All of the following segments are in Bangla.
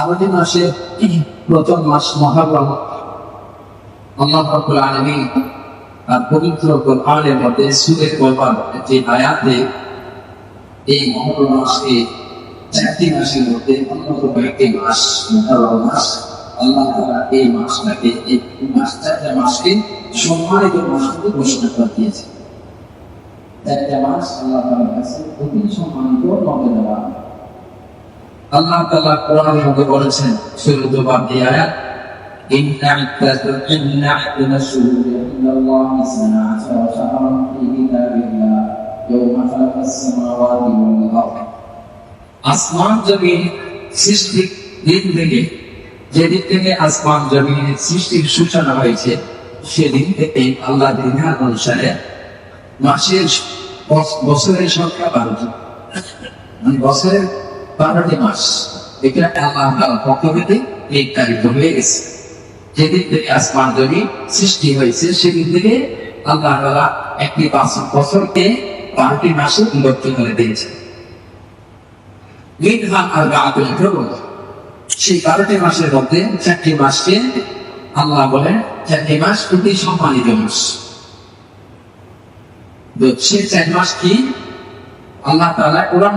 আরবি মাসের প্রথম মাস মহারম। আল্লাহ রাব্বুল তার পবিত্র কোরআনের মধ্যে সূরা তওবার যে আয়াতে এই মহারম মাসকে চারটি মাসের মধ্যে অন্যতম একটি মাস মহারম মাস, আল্লাহ এই মাসটাকে, এই মাস চারটা মাসকে সম্মানিত মাস ঘোষণা করে দিয়েছে। চারটা মাস আল্লাহ কাছে অতি সম্মানিত আল্লাহ তাআলা কোরআন মুখে বলেছেন, সূরা দিয়ে আয়াত? ইন্না ইত্তাসাল্লাল্লাহু আহদানা শুহুরা আসমান জমিন সৃষ্টি দিন থেকে, যেদিন থেকে আসমান জমিনের সৃষ্টির সূচনা হয়েছে, সেদিন থেকে আল্লাহ দিনহার অনুসারে মাসের বছরের সংখ্যা বাড়ছে। মানে বছরের বারোটি মাস। এটা আল্লাহ তাআলার পক্ষ থেকে নির্ধারিত হয়ে গেছে। যেদিন থেকে আসমান জমি সৃষ্টি হয়েছে, সেদিন থেকে আল্লাহ তাআলা একটি বছরকে বারোটি মাসে বিভক্ত করে দিয়েছে। সেই বারোটি মাসের মধ্যে চারটি মাসকে আল্লাহ বলেন চারটি মাস অতি সম্মানিত মাস। সেই চার মাস কি? আল্লাহ তাআলা কোরআন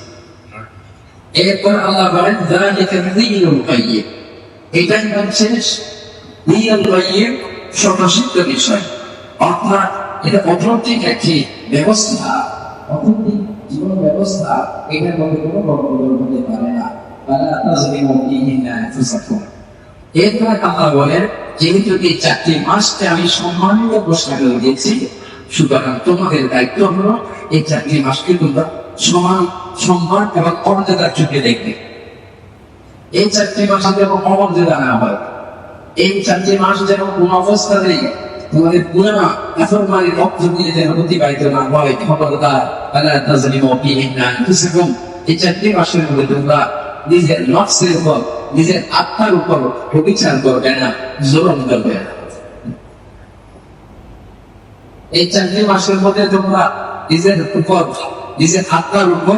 এরপর আল্লাহ বলেন এটাই হচ্ছে দীনুল বিষয়। অর্থাৎ এটা একটি ব্যবস্থা। চারটি মাসকে আমি সম্মানিত করে দিয়েছি, সুতরাং তোমাদের দায়িত্ব হলো এই চারটি মাসকে তোমরা সমান সম্মান এবং অমর্যাদার চোখে দেখবে। এই চারটি মাসে যেন অমর্যাদা না হয়। এই চারটি মাস যেন কোন অবস্থাতেই তোমাদের দিয়ে যেন অতিবাহিত না হয়। খবরদার এই চারটি মাসের মধ্যে তোমরা নিজের উপর, নিজের আত্মার উপর অবিচার করবে না জোরম করবে না। এই চারটি মাসের মধ্যে তোমরা নিজের উপর, নিজের আত্মার উপর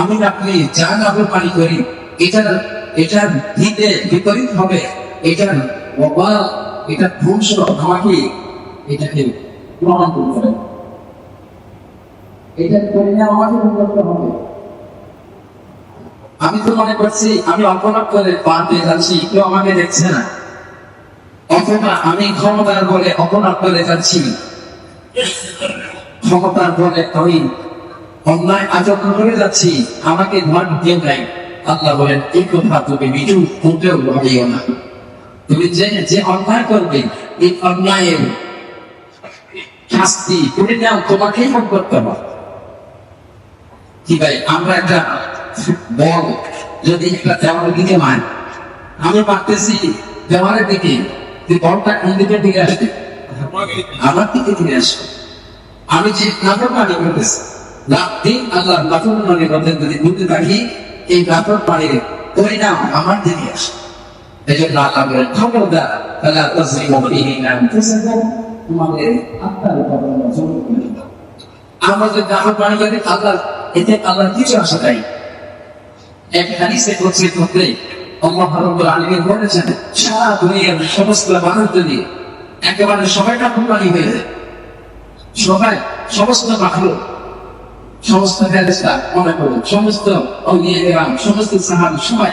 আমি আপনি যা নাফরমানি করি, এটার এটার হিতে বিপরীত হবে, এটার ওবাল এটা ধ্বংস আমাকে এটাকে প্রমাণ করতে হবে। এটার আমাকে করতে হবে। আমি তো মনে করছি, আমি অপরাধ করে পার পেয়ে যাচ্ছি, কেউ আমাকে দেখছে না। অথবা আমি ক্ষমতার বলে অপরাধ করে যাচ্ছি। ক্ষমতার বলে আমি অন্যায় আচরণ করে যাচ্ছি, আমাকে ধর কেউ নাই আল্লাহ বলেন, এই কথা তুমি বিজু ফুটেও ভাবিও না। তুমি যে যে অন্যায় করবে, এই অন্যায়ের শাস্তি পরিণাম তোমাকেই ভোগ করতে হবে। কি ভাই, আমরা একটা বল যদি একটা দেওয়ালের দিকে মান আমি মারতেছি দেওয়ালের দিকে যে বলটা কোন দিকে দিকে আসবে? আমার দিকে দিকে আসবে। আমি যে নাফর পানি করতেছি রাত দিন আল্লাহ নাফর পানি করতে যদি ঘুরতে থাকি, এই নাফর পানির পরিণাম আমার দিকে আসে। এই জন্য আল্লাহ বলেন, খবরদার তাহলে তাজরিমু ফীহিন্না আনফুসাকুম। তোমাদের আত্মার। আমরা যদি পানি করি আল্লাহ, এতে আল্লাহর কিছু আশা নাই। এক আল্লাহ বলেছেন, সারা দুনিয়ার সমস্ত মানুষ যদি একেবারে কোরবানি হয়ে যায় সবাই, সমস্ত মাখলুক সমস্ত ফেরেশতা মনে করুন, সমস্ত সমস্ত সাহাবী সবাই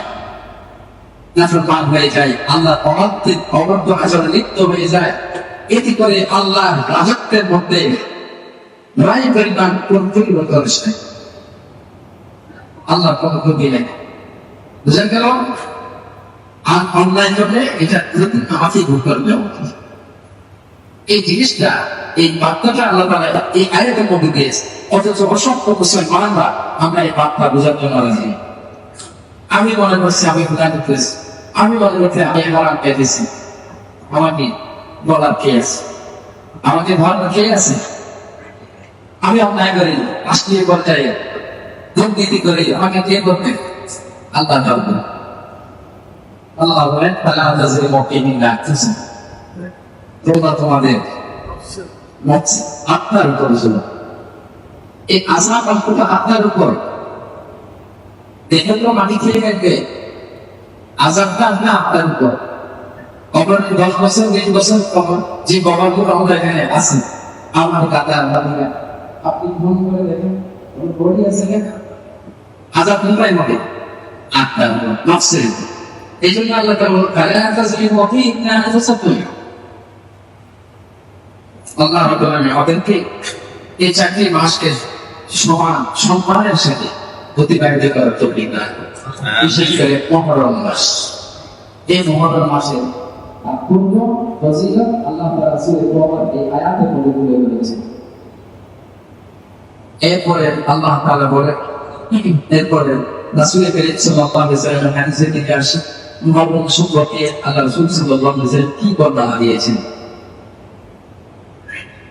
নাফরমান হয়ে যায়, আল্লাহ অবাধ্য অবাধ্য আচরণে লিপ্ত হয়ে যায়। এতে করে রাজত্বের মধ্যে রায় পরিমাণ কোন পরিবর্তন আল্লাহ কোনো ক্ষতি নেই বুঝা গেল আর অন্যায় করলে এটা আমাকে ভুল করবে এই জিনিসটা, এই বার্তাটা আল্লাহ তাআলা এই আয়াতের মধ্যে দিয়েছে। অথচ অসংখ্য মুসলমানরা আমরা এই বার্তা বোঝার জন্য রাজি। আমি মনে করছি আমি গুণান করেছি আমি মনে করছি আমি হারাম পেয়েছি আমাকে বলার কে আছে? আমাকে ধর্ম কে আছে? আমি অন্যায় করি, রাষ্ট্রীয় পর্যায়ে দুর্নীতি করি, আমাকে কে করবে? আল্লাহ ধর্ম আল্লাহ বলেন, তাহলে আল্লাহ মকে নিয়ে রাখতেছে তোমরা তোমাদের আপনার উপর ছিল এই আজাব অল্পটা আপনার উপর। দেখে তো মাটি খেয়ে থাকবে আজাবটা আসবে আপনার উপর। কবর দশ বছর, বিশ বছর কবর যে কবরগুলো আমাদের এখানে আছে, আমার কাতা বাড়িরা আপনি মন করে দেখেন বডি আছে কেন? আজাব কোনটাই হবে আপনার নফসের এই জন্য আল্লাহ তাআলা আল্লাহ আমাদেরকে এই চাকরি মাসকে সমান সম্মানের সাথে অতিবাহিত করার দান করুন। বিশেষ করে মহরম মাস। এই মহরম মাসে পূর্ণ ফজিলত আল্লাহ তাআলা সূরা এই আয়াতে মধ্যে বলে বলেছেন এরপরে আল্লাহ তাআলা বলে এরপরে রাসূল করিম সাল্লাল্লাহু আলাইহি ওয়াসাল্লাম হাদিসে থেকে আসে। মহরম সম্পর্কে আল্লাহ রাসূল সাল্লাল্লাহু আলাইহি ওয়াসাল্লাম কি বর্ণনা দিয়েছেন?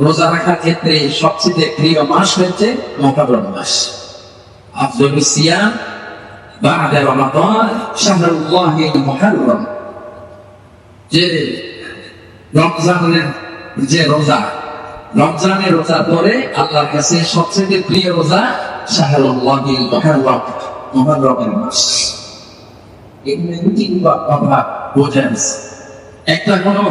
রোজা রাখার ক্ষেত্রে সবচেয়ে প্রিয় মাস হচ্ছে মহারম মাস আফজল সিয়াম بعد رمضان شهر الله المحرم যে রমজানের যে রোজা রমজানের রোজা পরে আল্লাহর কাছে সবচেয়ে প্রিয় রোজা শাহরুল্লাহিল মুহাররম মুহাররমের মাস এখানে দুটি কথা বোঝেন একটা হলো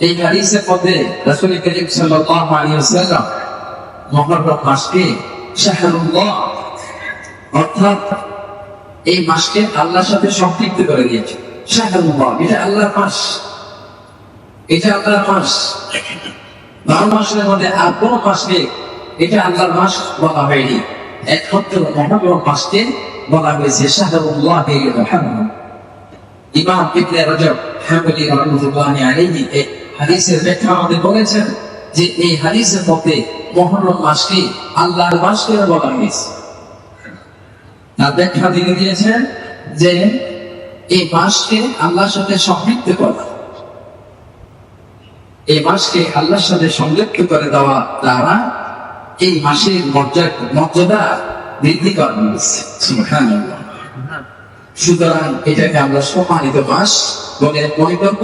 এই হাদিসের মধ্যে রাসূল করিম সাল্লাল্লাহু আলাইহি ওয়াসাল্লাম মুহররম মাসকে শাহরুল্লাহ অর্থাৎ এই মাসকে আল্লাহর সাথে সম্পৃক্ত করে দিয়েছে। শাহরুল্লাহ এটা আল্লাহর মাস। এটা আল্লাহর মাস। বারো মাসের মধ্যে আর কোন মাসকে এটা আল্লাহর মাস বলা হয়নি। একমাত্র মহাবরম মাসকে বলা হয়েছে শাহরুল্লাহ ইমাম ইবনে রজব হাম্বলি রাহমাতুল্লাহি আলাইহি হাদিসের ব্যাখ্যা আমাদের বলেছেন যে এই হাদিসের মধ্যে মহরম মাসকে আল্লাহর মাস করে বলা হয়েছে। তার ব্যাখ্যা তিনি দিয়েছেন যে এই মাসকে আল্লাহর সাথে সম্পৃক্ত করা। এই মাসকে আল্লাহর সাথে সংযুক্ত করে দেওয়া দ্বারা এই মাসের মর্যাদা মর্যাদা বৃদ্ধি করা হয়েছে। সুতরাং এটাকে আমরা সম্মানিত মাস বলে মনে করব।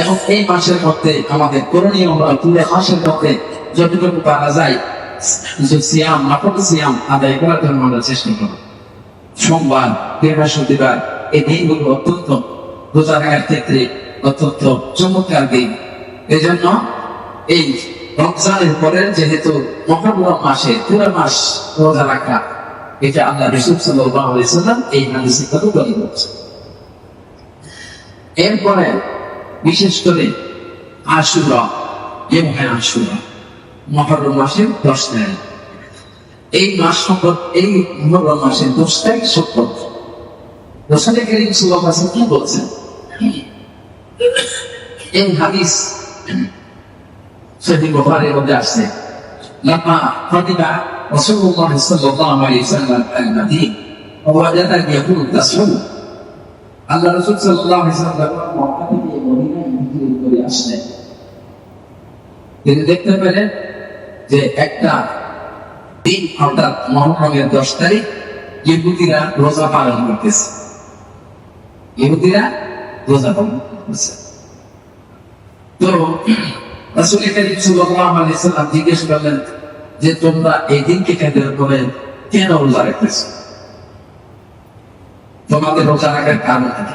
এবং এই মাসের মধ্যে আমাদের করণীয় হলো পুরো মাসের মধ্যে যতটুকু পারা যায় সিয়াম নাটক সিয়াম আদায় করার জন্য আমরা চেষ্টা করব। সোমবার, বৃহস্পতিবার এই দিনগুলো অত্যন্ত রোজা রাখার ক্ষেত্রে অত্যন্ত চমৎকার দিন। এই জন্য এই রমজানের পরে যেহেতু মহাবুরম মাসে, পুরো মাস রোজা রাখা, এটা আল্লাহ রসুল সাল্লাল্লাহু আলাইহি সাল্লাম এই হাদিসে কথা বলে বলছে এরপরে বিশেষ করে আশুরা এবং আশুরা মহরম মাসের দশ তারিখ এই মাস সম্পর্ক এই মহরম মাসের দশ তারিখ সম্পর্ক রসুল করিম সাল্লাল্লাহু আলাইহি সাল্লাম কি বলছেন এই হাদিস সহিহ বুখারীর মধ্যে আসছে لما قدم رسول الله صلى الله عليه وسلم المدينة ووجد اليهود تسعون আল্লাহ রসুল সাল্লাল্লাহু আলাইহি মদিনায় হিজরত করে আসলেন তিনি দেখতে পেলেন যে একটা দিন অর্থাৎ মহরমের দশ তারিখ, ইহুদিরা রোজা পালন করতেছে। ইহুদিরা রোজা পালন করছে তো রাসূল করিম জিজ্ঞেস করলেন যে, তোমরা এই দিনকে কেন্দ্র করে কেন রোজা রেখেছো তোমাদের রোজা রাখার কারণ কি?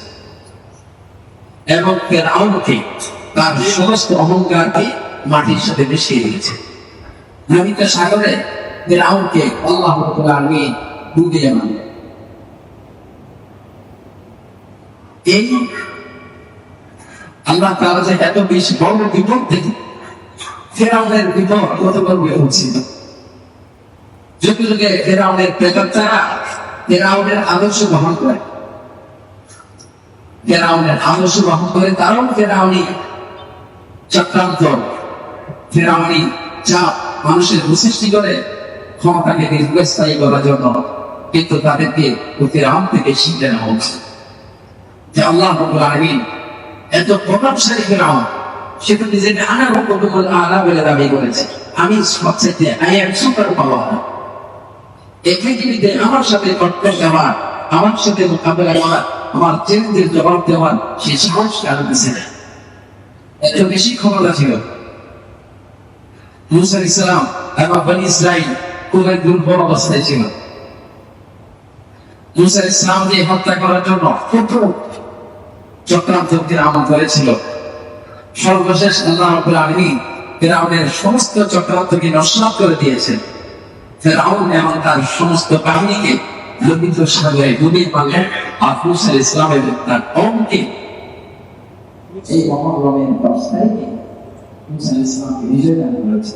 এবং ফেরাউনকে তার সমস্ত অহংকারকে মাটির সাথে মিশিয়ে দিয়েছে। নবীতে সাগরে ফেরাউনকে আল্লাহ আলামিন ডুবিয়ে মানল এই আল্লাহ তাআলা যে এত বেশি বড় বিপদ থেকে ফেরাউনের বিপদ কত বড় উঠছিল যুগে যুগে ফেরাউনের প্রেতাত্মারা ফেরাউনের আদর্শ গ্রহণ করে। ফেরাউনের আদর্শ গ্রহণ করে তারাও ফেরাউনি চক্রান্ত ফেরাউনি মানুষের সৃষ্টি করে, ক্ষমতাকে দীর্ঘস্থায়ী করার জন্য কিন্তু তাদেরকে ফেরাউন থেকে নেওয়া যে আল্লাহ আলামিন এত প্রভাবশালী ফেরাউন, সে তো আনা রব্বুল আলা বলে দাবি করেছে। আমি সবচেয়ে সুপার এই পৃথিবীতে আমার সাথে কর্তব্য আমার সাথে মোকাবেলা করার আমার চ্যালেঞ্জের জবাব দেওয়ার সে সাহস কারও কাছে নেই। এত বেশি ক্ষমতা ছিল। ইসলাম ইসরাইল খুব এক দুর্বল অবস্থায় ছিল। ইসলাম দিয়ে হত্যা করার জন্য প্রথম চক্রান্ত আমল করেছিল। সর্বশেষ আল্লাহ ফিরআউনের সমস্ত চক্রান্তকে নস্বাত করে দিয়েছেন। ফেরাউন এবং তার সমস্ত বাহিনীকে লক্ষিত সাগরে ডুবে পাবেন আফুস ইসলামের তার কমকে এই মহাগ্রমের দশটাই মুসা ইসলামকে বিজয় দান করেছে?